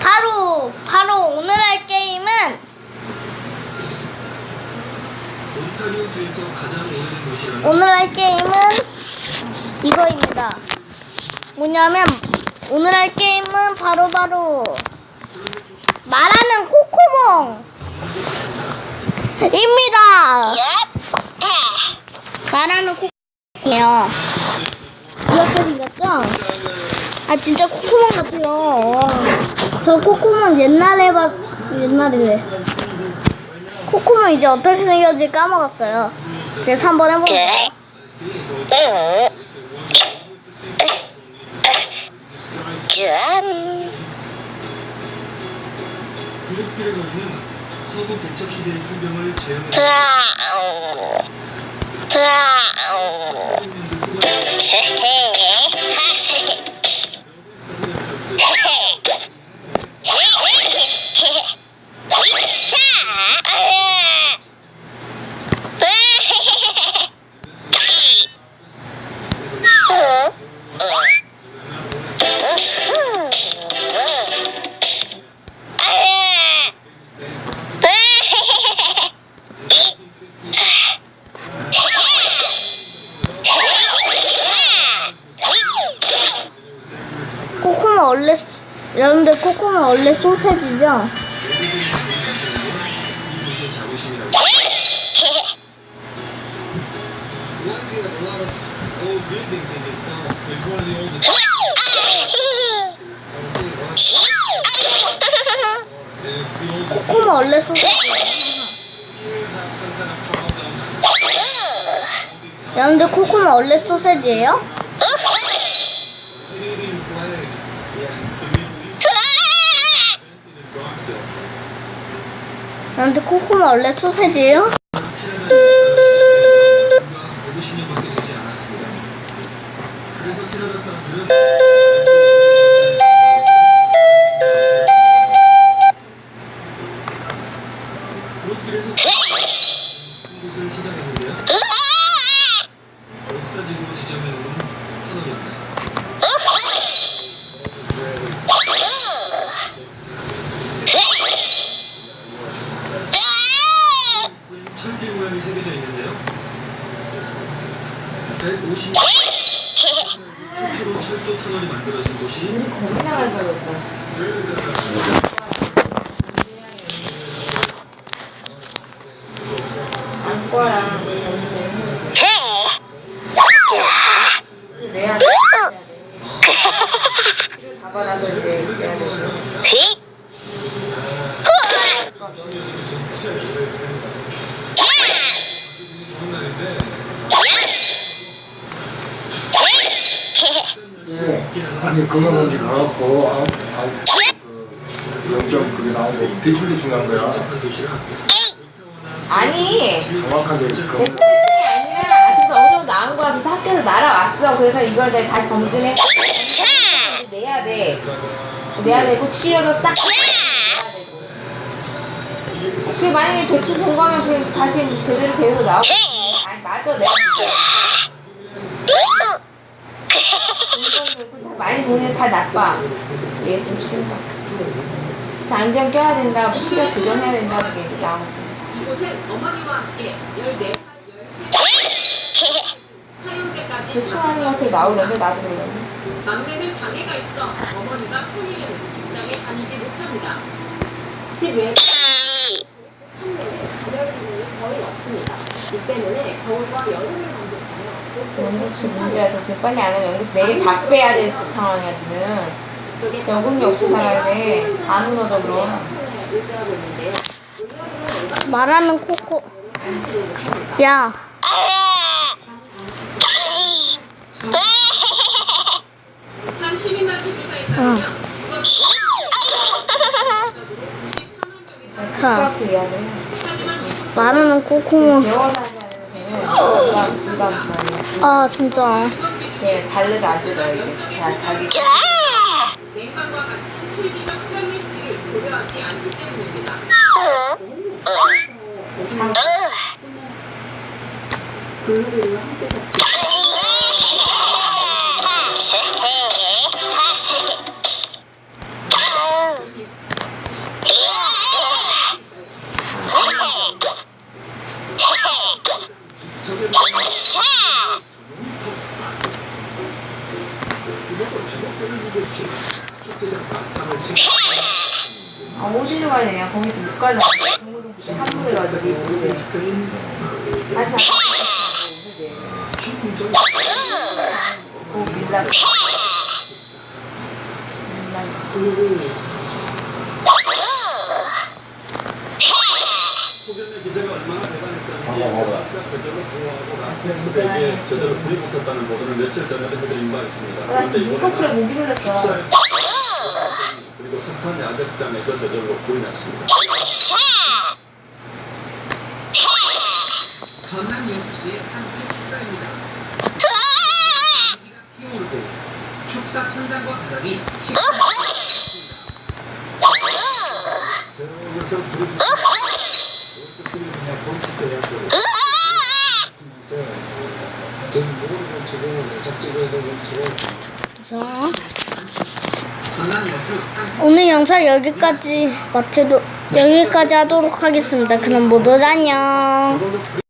바로 바로 오늘 할 게임은 오늘 할 게임은 이거입니다. 뭐냐면 오늘 할 게임은 바로 바로 말하는 코코몽입니다. 말하는 코코몽이요. 이렇게 생겼죠? 아 진짜 코코몽 같아요. 저 코코몽 옛날에 봤 옛날이래. 코코몽 이제 어떻게 생겼지 까먹었어요. 그래서 한번 해볼게요. 구속길의 거리는 서부 개척 시대의 풍경을 재현해 코코몽 원래 소세지죠? 코코몽 원래 소세지예요. 여러분들 코코몽 원래 소세지예요? 여러분들 코코몽 원래 소세지예요? 150년밖에 되지 않았습니다. 그래서 캐나다 사람들은 구속길에서 한 곳을 시작했는데요. 역사지구 지점에 오는 터널입니다. 철길 모양이 새겨져 있는데요. 150년 최초로 철도 터널이 만들어진 내야 잡아놔서 이제 내야 돼. 아니 먼저 가갖고 아, 아, 그 영점 그게 나오고 대출이 중요한 거야 아니 정확하게 그 대충이 아니라 아직도 어느 정도 나온 거 같아서 학교에서 날아왔어. 그래서 이걸 내가 다시 검진해. 내야 돼. 내야 되고 치료도 싹 내야 되고. 그게 만약에 대충 본 거면 그게 다시 제대로 배우고 나오고. 아니 맞아 내가 공부 보는 다 나빠. 얘 좀 심각. 그래서 안경 껴야 된다, 뭐 시력 교정해야 된다, 그게 이제 나오지. 이곳은 어머니와 함께 14살, 13살, 사형제까지 대충 하는 거 되게 나오던데 나도 그래. 막내는 장애가 있어 어머니가 평일에는 직장에 다니지 못합니다. 집 외에 판매는 자녀들이 거의 없습니다. 이 때문에 겨울과 여름을 연구치 문제가 돼 지금 빨리 안 하면 연구치 내일 다 빼야 될 상황이야 지금 연금이 없이 살아야 돼다 무너져 그럼. 말하는 코코. 야. 응. 자, 돼 말하는 코코몽. 아, 진짜. 제 달래가 안 들어 이제 자 자기 아 어디로 가야 되냐 거기 못 가잖아 동물동 그때 함부로 해가지고 이제 다시 안오 밀라 밀라 소변의 기자가 얼마나 대단했다 봐봐. 제대로 보호하고 라스베이스에 제대로 불이 붙었다는 보도를 며칠 전에 해드린 인바했습니다. 나 지금 눈꺼풀에 목이 물렸어 그리고 석탄 야적장에서 저절로 불이 났습니다. 전남 여수시의 한끼 축사입니다. 공기가 피어오르고 축사 천장과 바닥이. 저기서 불이 붙었으면 그냥 한끼 오늘 영상 여기까지 마치도 여기까지 하도록 하겠습니다. 그럼 모두 안녕.